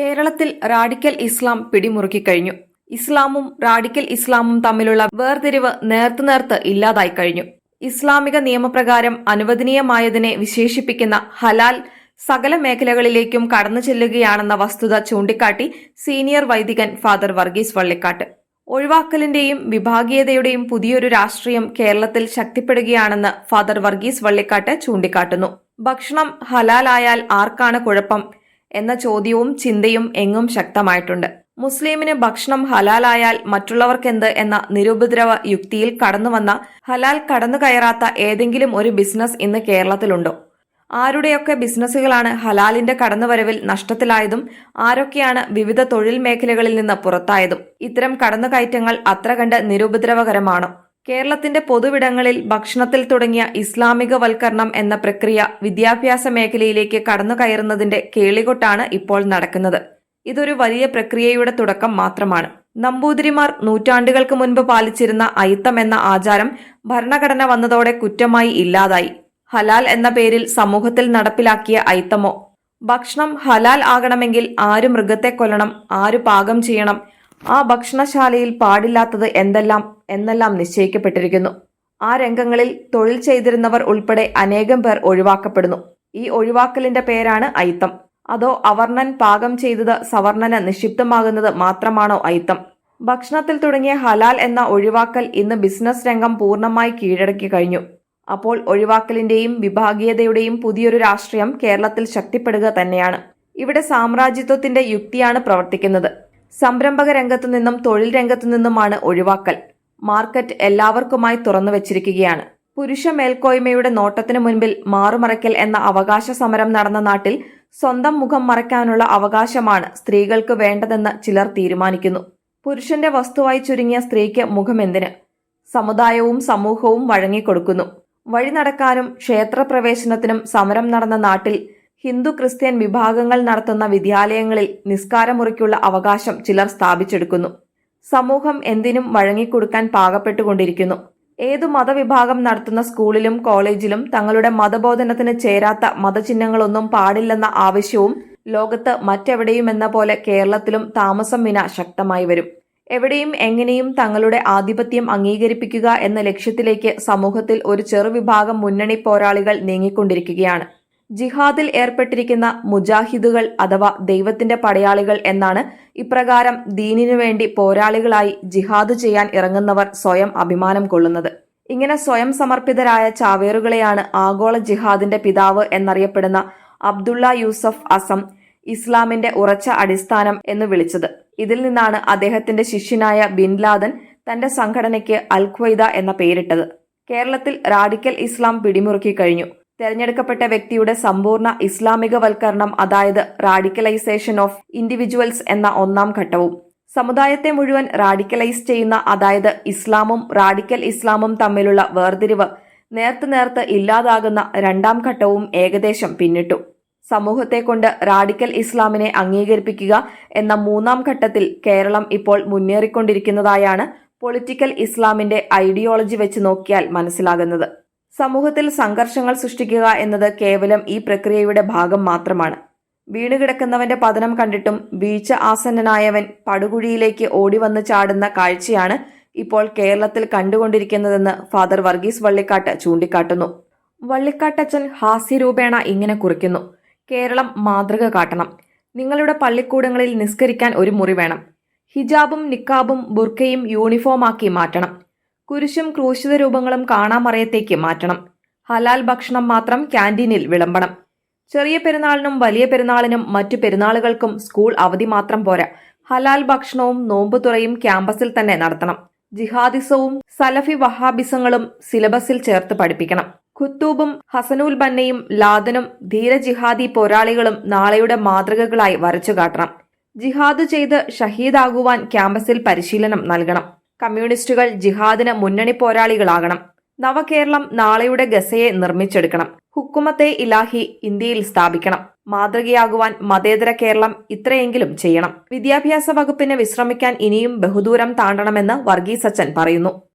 കേരളത്തിൽ റാഡിക്കൽ ഇസ്ലാം പിടിമുറുക്കി കഴിഞ്ഞു. ഇസ്ലാമും റാഡിക്കൽ ഇസ്ലാമും തമ്മിലുള്ള വേർതിരിവ് നേർത്തു നേർത്ത് ഇല്ലാതായി കഴിഞ്ഞു. ഇസ്ലാമിക നിയമപ്രകാരം അനുവദനീയമായതിനെ വിശേഷിപ്പിക്കുന്ന ഹലാൽ സകല മേഖലകളിലേക്കും കടന്നു ചെല്ലുകയാണെന്ന വസ്തുത ചൂണ്ടിക്കാട്ടി സീനിയർ വൈദികൻ ഫാദർ വർഗീസ് വള്ളിക്കാട്ട്. ഒഴിവാക്കലിന്റെയും വിഭാഗീയതയുടെയും പുതിയൊരു രാഷ്ട്രീയം കേരളത്തിൽ ശക്തിപ്പെടുകയാണെന്ന് ഫാദർ വർഗീസ് വള്ളിക്കാട്ട് ചൂണ്ടിക്കാട്ടുന്നു. ഭക്ഷണം ഹലാലായാൽ ആർക്കാണ് കുഴപ്പം? എന്ന ചോദ്യവും ചിന്തയും എങ്ങും ശക്തമായിട്ടുണ്ട്. മുസ്ലിമിന് ഭക്ഷണം ഹലാലായാൽ മറ്റുള്ളവർക്കെന്ത് എന്ന നിരുപദ്രവ യുക്തിയിൽ കടന്നുവന്ന ഹലാൽ കടന്നു കയറാത്ത ഏതെങ്കിലും ഒരു ബിസിനസ് ഇന്ന് കേരളത്തിലുണ്ടോ? ആരുടെയൊക്കെ ബിസിനസ്സുകളാണ് ഹലാലിന്റെ കടന്നുവരവിൽ നഷ്ടത്തിലായതും ആരൊക്കെയാണ് വിവിധ തൊഴിൽ മേഖലകളിൽ നിന്ന് പുറത്തായതും? ഇത്തരം കടന്നുകയറ്റങ്ങൾ അത്ര കണ്ട് നിരുപദ്രവകരമാണോ? കേരളത്തിന്റെ പൊതുവിടങ്ങളിൽ ഭക്ഷണത്തിൽ തുടങ്ങിയ ഇസ്ലാമികവൽക്കരണം എന്ന പ്രക്രിയ വിദ്യാഭ്യാസ മേഖലയിലേക്ക് കടന്നു കയറുന്നതിന്റെ കേളികൊട്ടാണ് ഇപ്പോൾ നടക്കുന്നത്. ഇതൊരു വലിയ പ്രക്രിയയുടെ തുടക്കം മാത്രമാണ്. നമ്പൂതിരിമാർ നൂറ്റാണ്ടുകൾക്ക് മുൻപ് പാലിച്ചിരുന്ന അയിത്തം എന്ന ആചാരം ഭരണഘടന വന്നതോടെ കുറ്റമായി ഇല്ലാതായി. ഹലാൽ എന്ന പേരിൽ സമൂഹത്തിൽ നടപ്പിലാക്കിയ അയിത്തമോ? ഭക്ഷണം ഹലാൽ ആകണമെങ്കിൽ ആര് മൃഗത്തെ കൊല്ലണം ആര് പാകം ചെയ്യണം? ആ ഭക്ഷണശാലയിൽ പാടില്ലാത്തത് എന്തെല്ലാം? എന്നെല്ലാം നിശ്ചയിക്കപ്പെട്ടിരിക്കുന്നു. ആ രംഗങ്ങളിൽ തൊഴിൽ ചെയ്തിരുന്നവർ ഉൾപ്പെടെ അനേകം പേർ ഒഴിവാക്കപ്പെടുന്നു. ഈ ഒഴിവാക്കലിന്റെ പേരാണ് അയിത്തം. അതോ അവർണൻ പാകം ചെയ്തത് സവർണന് നിക്ഷിപ്തമാകുന്നത് മാത്രമാണോ അയിത്തം? ഭക്ഷണത്തിൽ തുടങ്ങിയ ഹലാൽ എന്ന ഒഴിവാക്കൽ ഇന്ന് ബിസിനസ് രംഗം പൂർണമായി കീഴടക്കി കഴിഞ്ഞു. അപ്പോൾ ഒഴിവാക്കലിന്റെയും വിഭാഗീയതയുടെയും പുതിയൊരു രാഷ്ട്രീയം കേരളത്തിൽ ശക്തിപ്പെടുക തന്നെയാണ്. ഇവിടെ സാമ്രാജ്യത്വത്തിന്റെ യുക്തിയാണ് പ്രവർത്തിക്കുന്നത്. സംരംഭക രംഗത്തു നിന്നും തൊഴിൽ രംഗത്തു നിന്നുമാണ് ഒഴിവാക്കൽ. മാർക്കറ്റ് എല്ലാവർക്കുമായി തുറന്നു വച്ചിരിക്കുകയാണ്. പുരുഷ മേൽക്കോയ്മയുടെ നോട്ടത്തിനു മുൻപിൽ മാറുമറയ്ക്കൽ എന്ന അവകാശ സമരം നടന്ന നാട്ടിൽ സ്വന്തം മുഖം മറയ്ക്കാനുള്ള അവകാശമാണ് സ്ത്രീകൾക്ക് വേണ്ടതെന്ന് ചിലർ തീരുമാനിക്കുന്നു. പുരുഷന്റെ വസ്തുവായി ചുരുങ്ങിയ സ്ത്രീക്ക് മുഖമെന്തിന് സമുദായവും സമൂഹവും വഴങ്ങിക്കൊടുക്കുന്നു. വഴി നടക്കാനും ക്ഷേത്രപ്രവേശനത്തിനും സമരം നടന്ന നാട്ടിൽ ഹിന്ദു ക്രിസ്ത്യൻ വിഭാഗങ്ങൾ നടത്തുന്ന വിദ്യാലയങ്ങളിൽ നിസ്കാരമുറിക്കുള്ള അവകാശം ചിലർ സ്ഥാപിച്ചെടുക്കുന്നു. സമൂഹം എന്തിനും വഴങ്ങിക്കൊടുക്കാൻ പാകപ്പെട്ടുകൊണ്ടിരിക്കുന്നു. ഏതു മതവിഭാഗം നടത്തുന്ന സ്കൂളിലും കോളേജിലും തങ്ങളുടെ മതബോധനത്തിന് ചേരാത്ത മതചിഹ്നങ്ങളൊന്നും പാടില്ലെന്ന ആവശ്യവും ലോകത്ത് മറ്റെവിടെയും എന്ന പോലെ കേരളത്തിലും താമസം വിന ശക്തമായി വരും. എവിടെയും എങ്ങനെയും തങ്ങളുടെ ആധിപത്യം അംഗീകരിപ്പിക്കുക എന്ന ലക്ഷ്യത്തിലേക്ക് സമൂഹത്തിൽ ഒരു ചെറുവിഭാഗം മുന്നണി പോരാളികൾ നീങ്ങിക്കൊണ്ടിരിക്കുകയാണ്. ജിഹാദിൽ ഏർപ്പെട്ടിരിക്കുന്ന മുജാഹിദുകൾ അഥവാ ദൈവത്തിന്റെ പടയാളികൾ എന്നാണ് ഇപ്രകാരം ദീനിനു വേണ്ടി പോരാളികളായി ജിഹാദ് ചെയ്യാൻ ഇറങ്ങുന്നവർ സ്വയം അഭിമാനം കൊള്ളുന്നത്. ഇങ്ങനെ സ്വയം സമർപ്പിതരായ ചാവേറുകളെയാണ് ആഗോള ജിഹാദിന്റെ പിതാവ് എന്നറിയപ്പെടുന്ന അബ്ദുള്ള യൂസഫ് അസം ഇസ്ലാമിന്റെ ഉറച്ച അടിസ്ഥാനം എന്ന് വിളിച്ചത്. ഇതിൽ നിന്നാണ് അദ്ദേഹത്തിന്റെ ശിഷ്യനായ ബിൻ ലാദൻ തന്റെ സംഘടനയ്ക്ക് അൽ എന്ന പേരിട്ടത്. കേരളത്തിൽ റാഡിക്കൽ ഇസ്ലാം പിടിമുറുക്കി കഴിഞ്ഞു. തെരഞ്ഞെടുക്കപ്പെട്ട വ്യക്തിയുടെ സമ്പൂർണ ഇസ്ലാമികവൽക്കരണം അതായത് റാഡിക്കലൈസേഷൻ ഓഫ് ഇൻഡിവിജ്വൽസ് എന്ന ഒന്നാം ഘട്ടവും. സമുദായത്തെ മുഴുവൻ റാഡിക്കലൈസ് ചെയ്യുന്ന അതായത് ഇസ്ലാമും റാഡിക്കൽ ഇസ്ലാമും തമ്മിലുള്ള വേർതിരിവ് നേർത്ത് നേർത്ത് ഇല്ലാതാകുന്ന രണ്ടാം ഘട്ടവും ഏകദേശം പിന്നിട്ടു. സമൂഹത്തെ കൊണ്ട് റാഡിക്കൽ ഇസ്ലാമിനെ അംഗീകരിപ്പിക്കുക എന്ന മൂന്നാം ഘട്ടത്തിൽ കേരളം ഇപ്പോൾ മുന്നേറിക്കൊണ്ടിരിക്കുന്നതായാണ് പൊളിറ്റിക്കൽ ഇസ്ലാമിന്റെ ഐഡിയോളജി വെച്ച് നോക്കിയാൽ മനസ്സിലാകുന്നത്. സമൂഹത്തിൽ സംഘർഷങ്ങൾ സൃഷ്ടിക്കുക എന്നത് കേവലം ഈ പ്രക്രിയയുടെ ഭാഗം മാത്രമാണ്. വീണുകിടക്കുന്നവന്റെ പതനം കണ്ടിട്ടും വീഴ്ച ആസന്നനായവൻ പടുകുഴിയിലേക്ക് ഓടിവന്ന് ചാടുന്ന കാഴ്ചയാണ് ഇപ്പോൾ കേരളത്തിൽ കണ്ടുകൊണ്ടിരിക്കുന്നതെന്ന് ഫാദർ വർഗീസ് വള്ളിക്കാട്ട് ചൂണ്ടിക്കാട്ടുന്നു. വള്ളിക്കാട്ടച്ചൻ ഹാസ്യരൂപേണ ഇങ്ങനെ കുറിക്കുന്നു. കേരളം മാതൃക കാട്ടണം. നിങ്ങളുടെ പള്ളിക്കൂടങ്ങളിൽ നിസ്കരിക്കാൻ ഒരു മുറി വേണം. ഹിജാബും നിക്കാബും ബുർക്കയും യൂണിഫോമാക്കി മാറ്റണം. കുരിശും ക്രൂശിത രൂപങ്ങളും കാണാമറയത്തേക്ക് മാറ്റണം. ഹലാൽ ഭക്ഷണം മാത്രം ക്യാന്റീനിൽ വിളമ്പണം. ചെറിയ പെരുന്നാളിനും വലിയ പെരുന്നാളിനും മറ്റു പെരുന്നാളുകൾക്കും സ്കൂൾ അവധി മാത്രം പോരാ. ഹലാൽ ഭക്ഷണവും നോമ്പുതുറയും ക്യാമ്പസിൽ തന്നെ നടത്തണം. ജിഹാദിസവും സലഫി വഹാബിസങ്ങളും സിലബസിൽ ചേർത്ത് പഠിപ്പിക്കണം. ഖുത്തൂബും ഹസനുൽ ബന്നയും ലാദനും ധീര ജിഹാദി പോരാളികളും നാളെയുടെ മാതൃകകളായി വരച്ചു കാട്ടണം ജിഹാദ് ചെയ്ത് ഷഹീദാകുവാൻ ക്യാമ്പസിൽ പരിശീലനം നൽകണം. കമ്മ്യൂണിസ്റ്റുകൾ ജിഹാദിന് മുന്നണി പോരാളികളാകണം. നവകേരളം നാളെയുടെ ഗസയെ നിർമ്മിച്ചെടുക്കണം. ഹുക്കുമത്തെ ഇലാഹി ഇന്ത്യയിൽ സ്ഥാപിക്കണം. മാതൃകയാകുവാൻ മതേതര കേരളം ഇത്രയെങ്കിലും ചെയ്യണം. വിദ്യാഭ്യാസ വകുപ്പിന് വിശ്രമിക്കാൻ ഇനിയും ബഹുദൂരം താണ്ടണമെന്ന് വർഗീസ് അച്ഛൻ പറയുന്നു.